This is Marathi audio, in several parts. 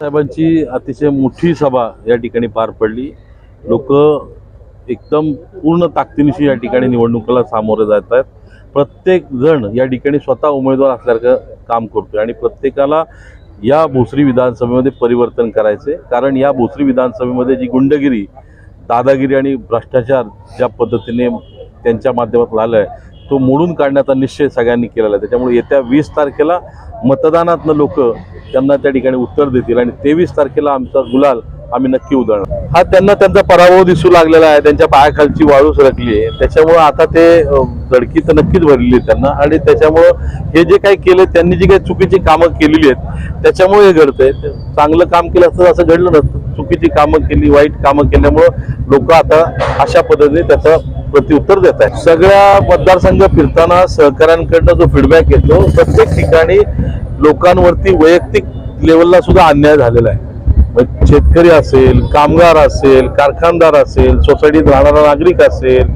साहेबांची अतिशय मोठी सभा या ठिकाणी पार पडली. लोक एकदम पूर्ण ताकदीनिशी या ठिकाणी निवडणुकीला सामोरे जात आहेत. प्रत्येक जण या ठिकाणी स्वतः उमेदवार असल्यासारखं काम करतोय आणि प्रत्येकाला या भोसरी विधानसभेमध्ये परिवर्तन करायचे कारण या भोसरी विधानसभेमध्ये जी गुंडगिरी दादागिरी आणि भ्रष्टाचार ज्या पद्धतीने त्यांच्या माध्यमात आलं आहे तो मोडून काढण्याचा निश्चय सगळ्यांनी केलेला आहे. त्याच्यामुळे येत्या वीस तारखेला मतदानातनं लोक त्यांना त्या ठिकाणी उत्तर देतील आणि तेवीस तारखेला आमचा गुलाल आम्ही नक्की उधळणार. हा त्यांना त्यांचा पराभव दिसू लागलेला आहे. त्यांच्या पायाखालची वाळू सरकली आहे. त्याच्यामुळं आता ते धडकी तर नक्कीच भरलेली आहे त्यांना. आणि त्याच्यामुळं हे जे काही केले त्यांनी जी काही चुकीची कामं केलेली आहेत त्याच्यामुळे हे घडतंय. चांगलं काम केलं असतं असं घडलं नसतं. चुकीची कामं केली वाईट कामं केल्यामुळं लोक आता अशा पद्धतीने त्याचं प्रत्युत्तर देत आहेत. सगळ्या मतदारसंघ फिरताना सहकाऱ्यांकडनं जो फीडबॅक येतो प्रत्येक ठिकाणी लोकांवरती वैयक्तिक लेवलला सुद्धा अन्याय झालेला आहे. मग शेतकरी असेल कामगार असेल कारखानदार असेल सोसायटीत राहणारा नागरिक असेल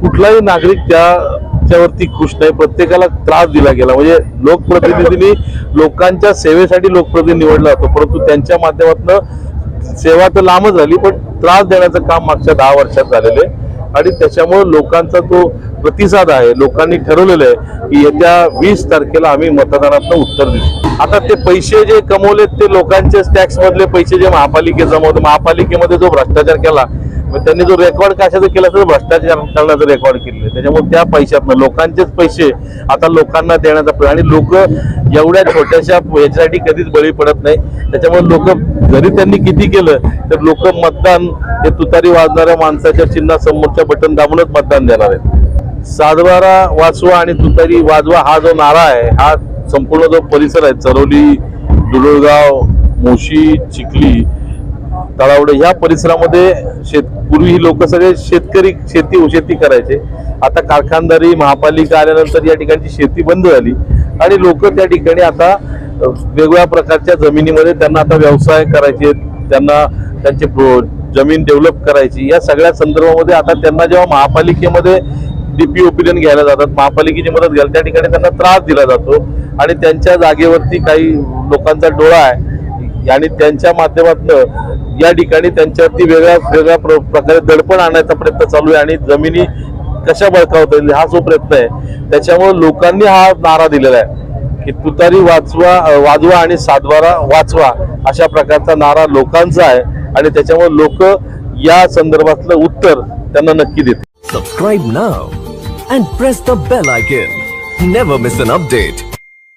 कुठलाही नागरिक त्या त्यावरती खुश नाही प्रत्येकाला त्रास दिला गेला. म्हणजे लोकप्रतिनिधींनी लोकांच्या सेवेसाठी लोकप्रतिनिधी निवडला जातो परंतु त्यांच्या माध्यमातून सेवा तर लांबच झाली पण त्रास देण्याचं काम मागच्या दहा वर्षात झालेलं आहे. आणि त्याच्यामुळे लोकांचा तो प्रतिसाद आहे. लोकांनी ठरवलेलं आहे की येत्या वीस तारखेला आम्ही मतदानातनं उत्तर देऊ. आता ते पैसे जे कमवलेत ते लोकांचे टॅक्स मधले पैसे जे महापालिके जमवते महापालिकेमध्ये जो भ्रष्टाचार केला मग त्यांनी जो रेकॉर्ड कशाचा केला तर भ्रष्टाचार करण्याचा रेकॉर्ड केले आहे. त्याच्यामुळे त्या पैशातनं लोकांचेच पैसे आता लोकांना देण्याचा प्र- आणि लोक एवढ्या छोट्याशा याच्यासाठी कधीच बळी पडत नाही. त्याच्यामुळे लोक जरी त्यांनी किती केलं तर लोक मतदान हे तुतारी वाजणाऱ्या माणसाच्या चिन्हासमोरच्या बटन दाबूनच मतदान देणार आहेत. सातबारा वाचवा आणि तुतारी वाजवा हा जो नारा आहे हा संपूर्ण जो परिसर आहे चरोली दुडोळगाव मोशी चिखली तळावडे ह्या परिसरामध्ये शेत पूर्वी ही लोक सगळे शेतकरी शेती शेती करायचे. आता कारखानदारी महापालिका आल्यानंतर या ठिकाणची शेती बंद झाली. आणि लोक त्या ठिकाणी आता वेगवेगळ्या प्रकारच्या जमिनीमध्ये त्यांना आता व्यवसाय करायचे त्यांना त्यांचे जमीन डेव्हलप करायची. या सगळ्या संदर्भामध्ये आता त्यांना जेव्हा महापालिकेमध्ये डीपी ओपिनियन घ्यायला जातात महापालिकेची मदत घ्यायला त्या ठिकाणी त्यांना त्रास दिला जातो. आणि त्यांच्या जागेवरती काही लोकांचा डोळा आहे. आणि त्यांच्या माध्यमातून या ठिकाणी त्यांच्यावरती वेगळ्या वेगळ्या प्र- प्रकारे दडपण आणायचा प्रयत्न चालू आहे आणि जमिनी कशा बळकावता येईल हा जो प्रयत्न आहे त्याच्यामुळे लोकांनी हा नारा दिलेला आहे की तुतारी वाचवा वाजवा आणि सातबारा वाचवा अशा प्रकारचा नारा लोकांचा आहे आणि त्याच्यामुळे लोक या संदर्भातलं उत्तर त्यांना नक्की देते subscribe now and press the bell icon never miss an update